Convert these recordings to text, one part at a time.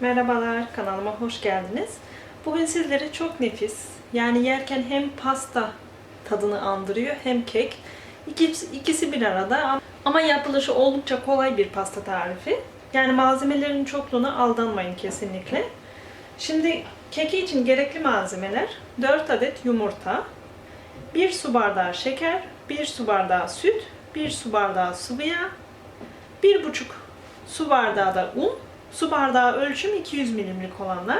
Merhabalar, kanalıma hoş geldiniz. Bugün sizlere çok nefis, yani yerken hem pasta tadını andırıyor hem kek. İkisi, ikisi bir arada ama yapılışı oldukça kolay bir pasta tarifi. Yani malzemelerin çokluğuna aldanmayın kesinlikle. Şimdi keki için gerekli malzemeler 4 adet yumurta, 1 su bardağı şeker, 1 su bardağı süt, 1 su bardağı sıvı yağ, 1,5 su bardağı da un, su bardağı ölçüm 200 milimlik olanlar,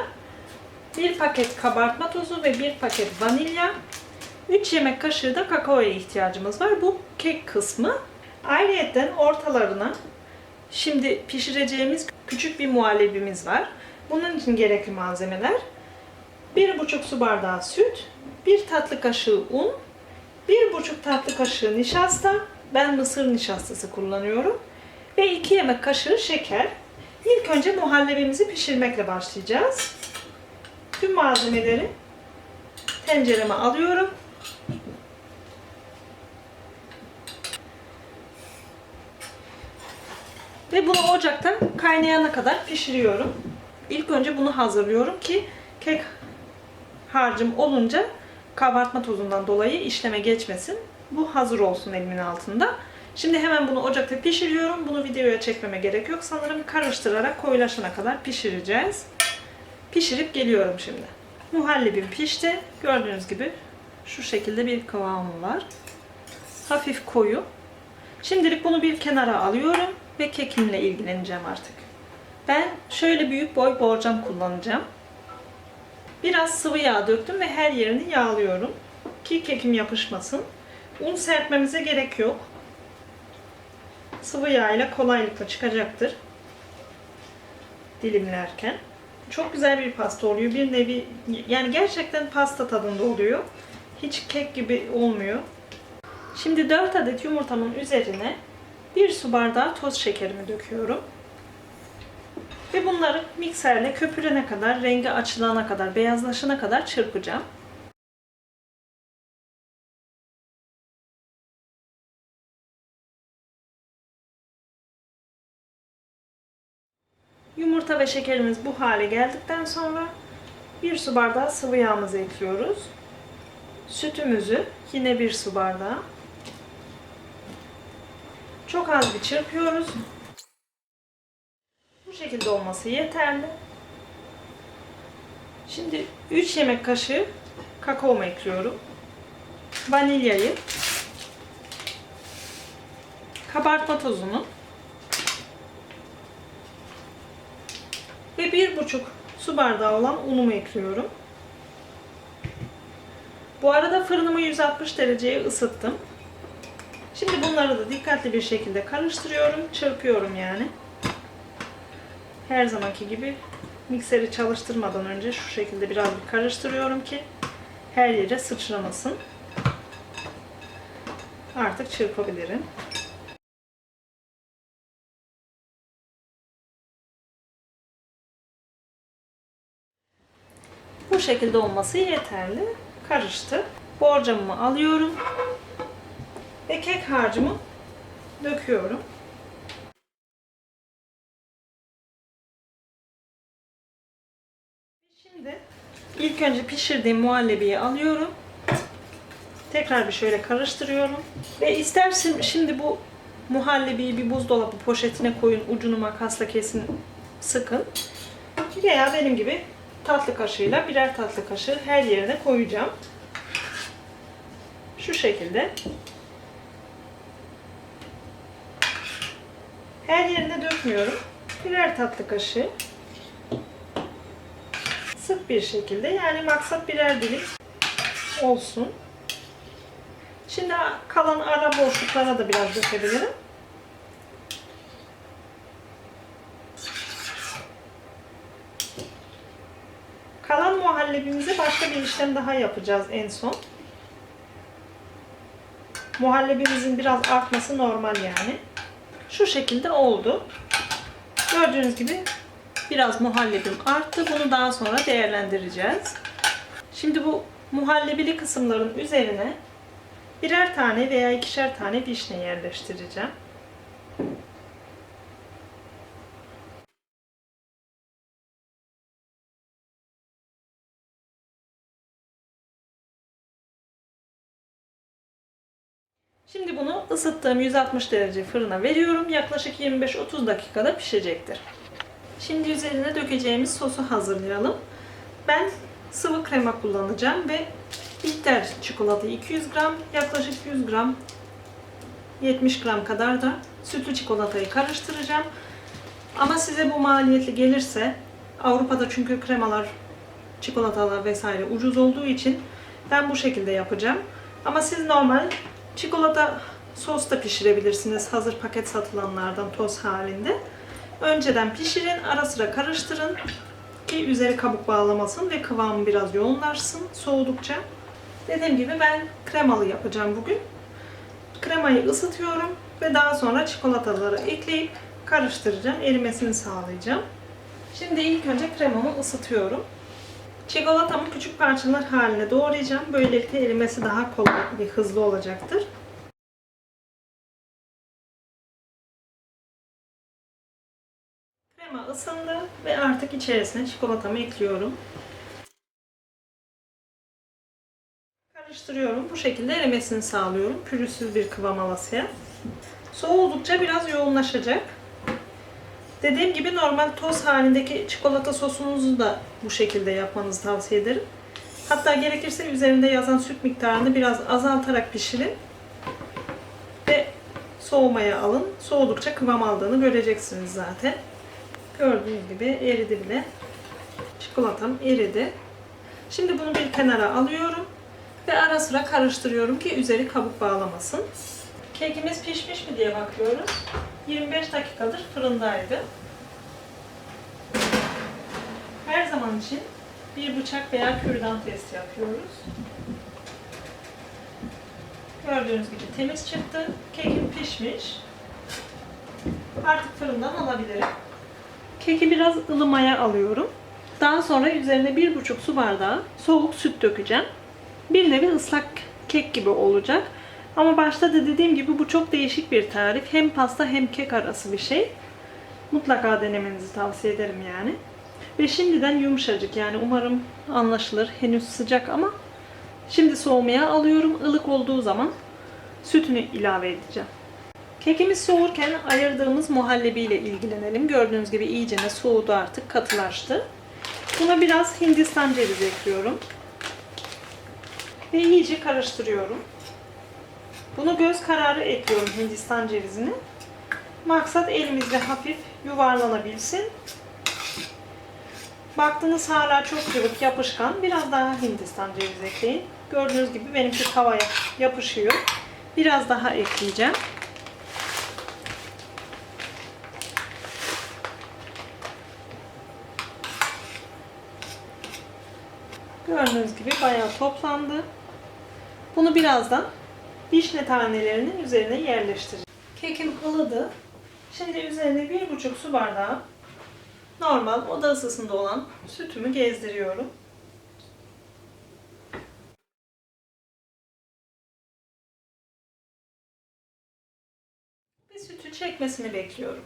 1 paket kabartma tozu ve 1 paket vanilya, 3 yemek kaşığı da kakaoya ihtiyacımız var. Bu kek kısmı. Ayrıyeten ortalarına şimdi pişireceğimiz küçük bir muhallebimiz var. Bunun için gerekli malzemeler 1,5 su bardağı süt, 1 tatlı kaşığı un, 1,5 tatlı kaşığı nişasta, ben mısır nişastası kullanıyorum ve 2 yemek kaşığı şeker. İlk önce muhallebimizi pişirmekle başlayacağız. Tüm malzemeleri tencereme alıyorum. Ve bunu ocakta kaynayana kadar pişiriyorum. İlk önce bunu hazırlıyorum ki kek harcım olunca kabartma tozundan dolayı işleme geçmesin. Bu hazır olsun elimin altında. Şimdi hemen bunu ocakta pişiriyorum. Bunu videoya çekmeme gerek yok. Sanırım karıştırarak koyulaşana kadar pişireceğiz. Pişirip geliyorum şimdi. Muhallebim pişti. Gördüğünüz gibi şu şekilde bir kıvamı var. Hafif koyu. Şimdilik bunu bir kenara alıyorum ve kekimle ilgileneceğim artık. Ben şöyle büyük boy borcam kullanacağım. Biraz sıvı yağ döktüm ve her yerini yağlıyorum ki kekim yapışmasın. Un serpmemize gerek yok. Sıvı yağ ile kolaylıkla çıkacaktır. Dilimlerken. Çok güzel bir pasta oluyor. Bir nevi yani gerçekten pasta tadında oluyor. Hiç kek gibi olmuyor. Şimdi 4 adet yumurtamın üzerine 1 su bardağı toz şekerimi döküyorum. Ve bunları mikserle köpürene kadar, rengi açılana kadar, beyazlaşana kadar çırpacağım. Yumurta ve şekerimiz bu hale geldikten sonra 1 su bardağı sıvı yağımızı ekliyoruz. Sütümüzü yine 1 su bardağı. Çok az bir çırpıyoruz. Bu şekilde olması yeterli. Şimdi 3 yemek kaşığı kakaomu ekliyorum. Vanilyayı, kabartma tozunu ve bir buçuk su bardağı olan unumu ekliyorum. Bu arada fırınımı 160 dereceye ısıttım. Şimdi bunları da dikkatli bir şekilde karıştırıyorum, çırpıyorum yani. Her zamanki gibi mikseri çalıştırmadan önce şu şekilde biraz bir karıştırıyorum ki her yere sıçramasın. Artık çırpabilirim. Bu şekilde olması yeterli. Karıştı. Borcamımı alıyorum. Ve kek harcımı döküyorum. Şimdi ilk önce pişirdiğim muhallebiyi alıyorum. Tekrar bir şöyle karıştırıyorum. Ve istersin şimdi bu muhallebiyi bir buzdolabı poşetine koyun, ucunu makasla kesin, sıkın. Veya benim gibi tatlı kaşığıyla birer tatlı kaşığı her yerine koyacağım. Şu şekilde. Her yerine dökmüyorum. Birer tatlı kaşığı. Sık bir şekilde yani maksat birer dilim olsun. Şimdi kalan ara boşluklara da biraz dökebilirim. Kalan muhallebimizi başka bir işlem daha yapacağız en son. Muhallebimizin biraz artması normal yani. Şu şekilde oldu. Gördüğünüz gibi biraz muhallebim arttı. Bunu daha sonra değerlendireceğiz. Şimdi bu muhallebili kısımların üzerine birer tane veya ikişer tane vişne yerleştireceğim. Bunu ısıttığım 160 derece fırına veriyorum. Yaklaşık 25-30 dakikada pişecektir. Şimdi üzerine dökeceğimiz sosu hazırlayalım. Ben sıvı krema kullanacağım ve bitter çikolata 200 gram, yaklaşık 100 gram 70 gram kadar da sütlü çikolatayı karıştıracağım. Ama size bu maliyetli gelirse Avrupa'da çünkü kremalar, çikolatalar vesaire ucuz olduğu için ben bu şekilde yapacağım. Ama siz normal çikolata sos da pişirebilirsiniz hazır paket satılanlardan toz halinde. Önceden pişirin, ara sıra karıştırın ki üzeri kabuk bağlamasın ve kıvamı biraz yoğunlaşsın soğudukça. Dediğim gibi ben kremalı yapacağım bugün. Kremayı ısıtıyorum ve daha sonra çikolataları ekleyip karıştıracağım. Erimesini sağlayacağım. Şimdi ilk önce kremamı ısıtıyorum. Çikolatamı küçük parçalar haline doğrayacağım. Böylelikle erimesi daha kolay ve hızlı olacaktır. Krema ısındı ve artık içerisine çikolatamı ekliyorum. Karıştırıyorum. Bu şekilde erimesini sağlıyorum. Pürüzsüz bir kıvam alasıya. Soğudukça biraz yoğunlaşacak. Dediğim gibi normal toz halindeki çikolata sosunuzu da bu şekilde yapmanızı tavsiye ederim. Hatta gerekirse üzerinde yazan süt miktarını biraz azaltarak pişirin. Ve soğumaya alın. Soğudukça kıvam aldığını göreceksiniz zaten. Gördüğünüz gibi eridi bile. Çikolatam eridi. Şimdi bunu bir kenara alıyorum. Ve ara sıra karıştırıyorum ki üzeri kabuk bağlamasın. Kekimiz pişmiş mi diye bakıyoruz. 25 dakikadır fırındaydı. Her zaman için bir bıçak veya kürdan testi yapıyoruz. Gördüğünüz gibi temiz çıktı. Kekim pişmiş. Artık fırından alabilirim. Keki biraz ılımaya alıyorum. Daha sonra üzerine bir buçuk su bardağı soğuk süt dökeceğim. Bir nevi ıslak kek gibi olacak. Ama başta da dediğim gibi bu çok değişik bir tarif. Hem pasta hem kek arası bir şey. Mutlaka denemenizi tavsiye ederim yani. Ve şimdiden yumuşacık yani umarım anlaşılır. Henüz sıcak ama şimdi soğumaya alıyorum. Ilık olduğu zaman sütünü ilave edeceğim. Kekimiz soğurken ayırdığımız muhallebi ile ilgilenelim. Gördüğünüz gibi iyicene soğudu artık katılaştı. Buna biraz hindistan cevizi ekliyorum. Ve iyice karıştırıyorum. Bunu göz kararı ekliyorum hindistan cevizini. Maksat elimizde hafif yuvarlanabilsin. Baktınız hala çok cıvık yapışkan. Biraz daha hindistan cevizi ekleyin. Gördüğünüz gibi benimki tavaya yapışıyor. Biraz daha ekleyeceğim. Gördüğünüz gibi bayağı toplandı. Bunu birazdan vişne tanelerinin üzerine yerleştireceğim. Kekim ılıdı. Şimdi üzerine bir buçuk su bardağı normal oda ısısında olan sütümü gezdiriyorum. Bir sütü çekmesini bekliyorum.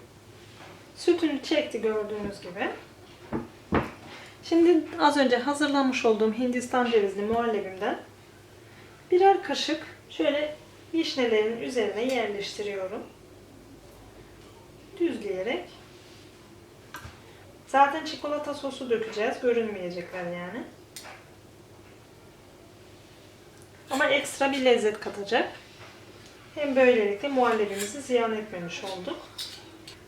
Sütünü çekti gördüğünüz gibi. Şimdi az önce hazırlamış olduğum Hindistan cevizli muhallebimden birer kaşık şöyle vişnelerin üzerine yerleştiriyorum. Düzleyerek. Zaten çikolata sosu dökeceğiz. Görünmeyecekler yani. Ama ekstra bir lezzet katacak. Hem böylelikle muhallebimizi ziyan etmemiş olduk.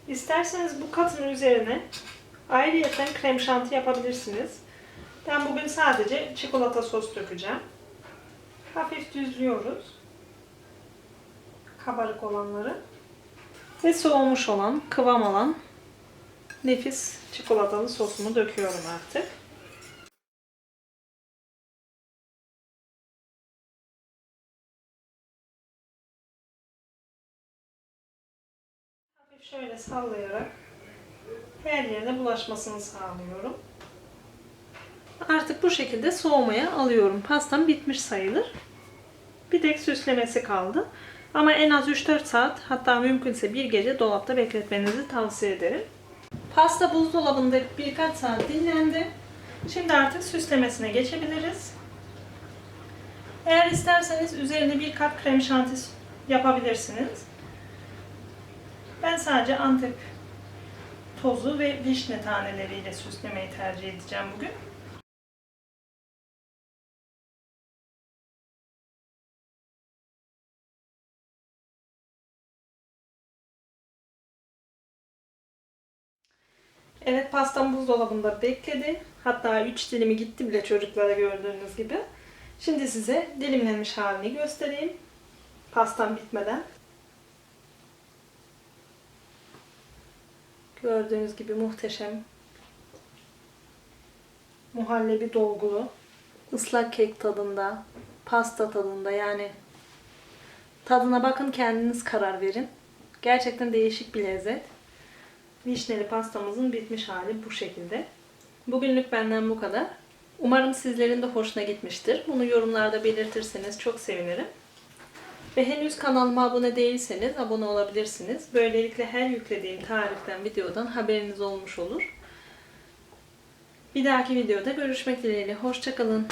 İsterseniz bu katın üzerine ayrıyeten krem şanti yapabilirsiniz. Ben bugün sadece çikolata sos dökeceğim. Hafif düzlüyoruz. Kabarık olanları. Ve soğumuş olan, kıvam alan nefis çikolatalı sosumu döküyorum artık. Şöyle sallayarak her yerine bulaşmasını sağlıyorum. Artık bu şekilde soğumaya alıyorum. Pastam bitmiş sayılır. Bir tek süslemesi kaldı. Ama en az 3-4 saat hatta mümkünse bir gece dolapta bekletmenizi tavsiye ederim. Pasta buzdolabında birkaç saat dinlendi. Şimdi artık süslemesine geçebiliriz. Eğer isterseniz üzerine bir kat krem şanti yapabilirsiniz. Ben sadece Antep tozu ve vişne taneleriyle süslemeyi tercih edeceğim bugün. Evet pastam buzdolabında bekledi. Hatta 3 dilimi gitti bile çocuklara gördüğünüz gibi. Şimdi size dilimlenmiş halini göstereyim. Pastam bitmeden. Gördüğünüz gibi muhteşem. Muhallebi dolgulu. ıslak kek tadında. Pasta tadında yani. Tadına bakın kendiniz karar verin. Gerçekten değişik bir lezzet. Vişneli pastamızın bitmiş hali bu şekilde. Bugünlük benden bu kadar. Umarım sizlerin de hoşuna gitmiştir. Bunu yorumlarda belirtirseniz çok sevinirim. Ve henüz kanalıma abone değilseniz abone olabilirsiniz. Böylelikle her yüklediğim tariften, videodan haberiniz olmuş olur. Bir dahaki videoda görüşmek dileğiyle. Hoşçakalın.